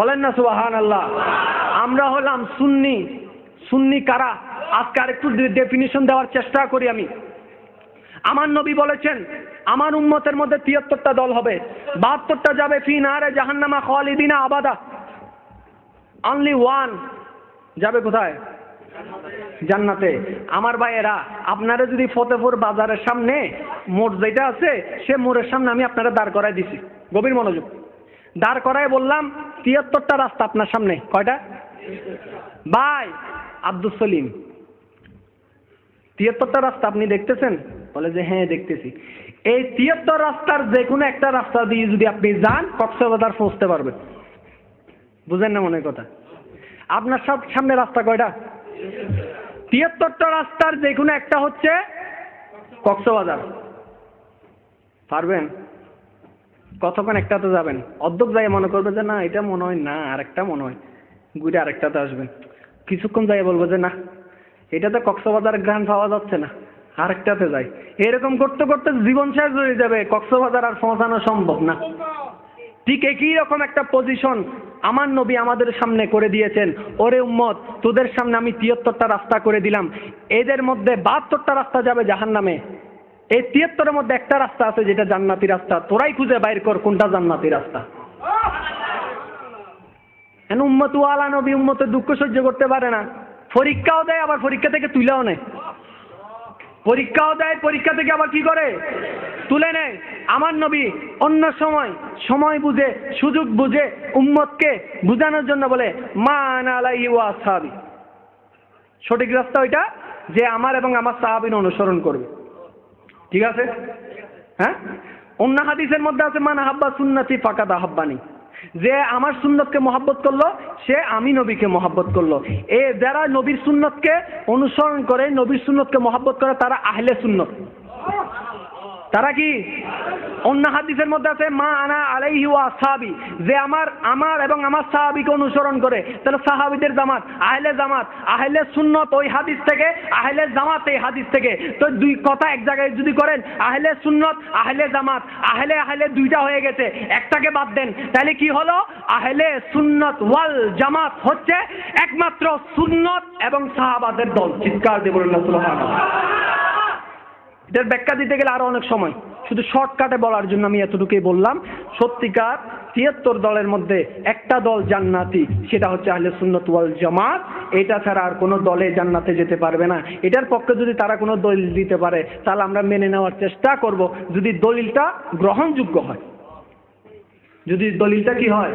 বলেন না সুবাহান আল্লাহ আমরা হলাম সুন্নি। সুন্নি কারা? আজকে আরেকটু ডেফিনিশন দেওয়ার চেষ্টা করি আমি। আমার নবী বলেছেন, আমার উম্মতের মধ্যে তিয়াত্তরটা দল হবে। বাহাত্তরটা যাবে ফি নারে জাহান্নামা খালিদিনা আবাদা। অনলি ওয়ান যাবে কোথায়? জান্নাতে। আমার ভাইয়েরা, আপনারা যদি ফতেপুর বাজারের সামনে মোড় যেটা আছে, সে মোড়ের সামনে আমি আপনারা দাঁড় করাই দিছি। গভীর মনোযোগ। দাঁড় করায় বললাম তিয়াত্তরটা রাস্তা আপনার সামনে। কয়টা? ভাই আব্দুল সলিম। তিয়াত্তরটা রাস্তা আপনি দেখতেছেন? বলে যে হ্যাঁ দেখতেছি। এই তিয়াত্তর রাস্তার যে কোনো একটা রাস্তা দিয়ে যদি আপনি যান, কক্সবাজার পৌঁছতে পারবেন। বুঝেন না মনের কথা? আপনার সব সামনে রাস্তা কয়টা? তিয়াত্তরটা রাস্তার যে কোনো একটা হচ্ছে কক্সবাজার। পারবেন? কতক্ষণ একটাতে যাবেন? অর্ধক যাই মনে করবে যে না, এটা মনে হয় না, আরেকটা মনে হয়। ঘুরে আরেকটাতে আসবেন। কিছুক্ষণ যাই বলব যে না, এটাতে কক্সবাজার গ্রান পাওয়া যাচ্ছে না, আরেকটাতে যাই। এরকম করতে করতে জীবন শেষ হয়ে যাবে, কক্সবাজার আর পৌঁছানো সম্ভব না। ঠিক একই রকম একটা পজিশন আমার নবী আমাদের সামনে করে দিয়েছেন। ওরে উম্মত, তোদের সামনে আমি তিয়াত্তরটা রাস্তা করে দিলাম। এদের মধ্যে বাহাত্তরটা রাস্তা যাবে জাহান নামে এই তিয়াত্তরের মধ্যে একটা রাস্তা আছে যেটা জান্নাতি রাস্তা। তোরাই খুঁজে বাইর কর কোনটা জান্নাতি রাস্তা। কেন উম্মত ওয়ালা নবী উম্মতের দুঃখ সহ্য করতে পারে না। পরীক্ষাও দেয়, আবার পরীক্ষা থেকে তুলেও নেয় পরীক্ষাও দেয়, পরীক্ষা থেকে আবার কি করে? তুলে নেয়। আমার নবী অন্য সময় সময় বুঝে, সুযোগ বুঝে উম্মতকে বুঝানোর জন্য বলে, মা আলাই ওয়া সাহাবি সঠিক রাস্তা ওইটা যে আমার এবং আমার সাহাবিন অনুসরণ করবে। ঠিক আছে? হ্যাঁ? অন্য হাদিসের মধ্যে আছে, মান আহাব্বা সুন্নাতি ফাকাদ আহাব্বানি। যে আমার সুন্নতকে মহাব্বত করল, সে আমি নবীকে মহাব্বত করল। এ যারা নবীর সুন্নতকে অনুসরণ করে, নবীর সুন্নতকে মহাব্বত করে, তারা আহলে সুন্নত। তারা কি? অন্য হাদিসের মধ্যে আছে, মা আনা আলাইহি ওয়া সাহাবি যে আমার আমার এবং আমার সাহাবিকে অনুসরণ করে। তাহলে সাহাবিদের জামাত, আহলে জামাত, আহলে সুন্নত ওই হাদিস থেকে, আহলে জামাত এই হাদিস থেকে। তো দুই কথা এক জায়গায় যদি করেন, আহলে সুন্নত, আহলে জামাত, আহলে আহলে দুইটা হয়ে গেছে, একটাকে বাদ দেন। তাহলে কি হলো? আহলে সুন্নত ওয়াল জামাত হচ্ছে একমাত্র সুন্নত এবং সাহাবাদের দল। চিৎকার না, সুবহানাল্লাহ। এটার ব্যাখ্যা দিতে গেলে আরও অনেক সময়। শুধু শর্টকাটে বলার জন্য আমি এতটুকুই বললাম। সত্যিকার তিয়াত্তর দলের মধ্যে একটা দল জান্নাতি, সেটা হচ্ছে আহলে সুন্নত ওয়াল জামাত। এটা ছাড়া আর কোনো দলে জান্নাতে যেতে পারবে না। এটার পক্ষে যদি তারা কোনো দলিল দিতে পারে, তাহলে আমরা মেনে নেওয়ার চেষ্টা করব। যদি দলিলটা গ্রহণযোগ্য হয়। যদি দলিলটা কি হয়?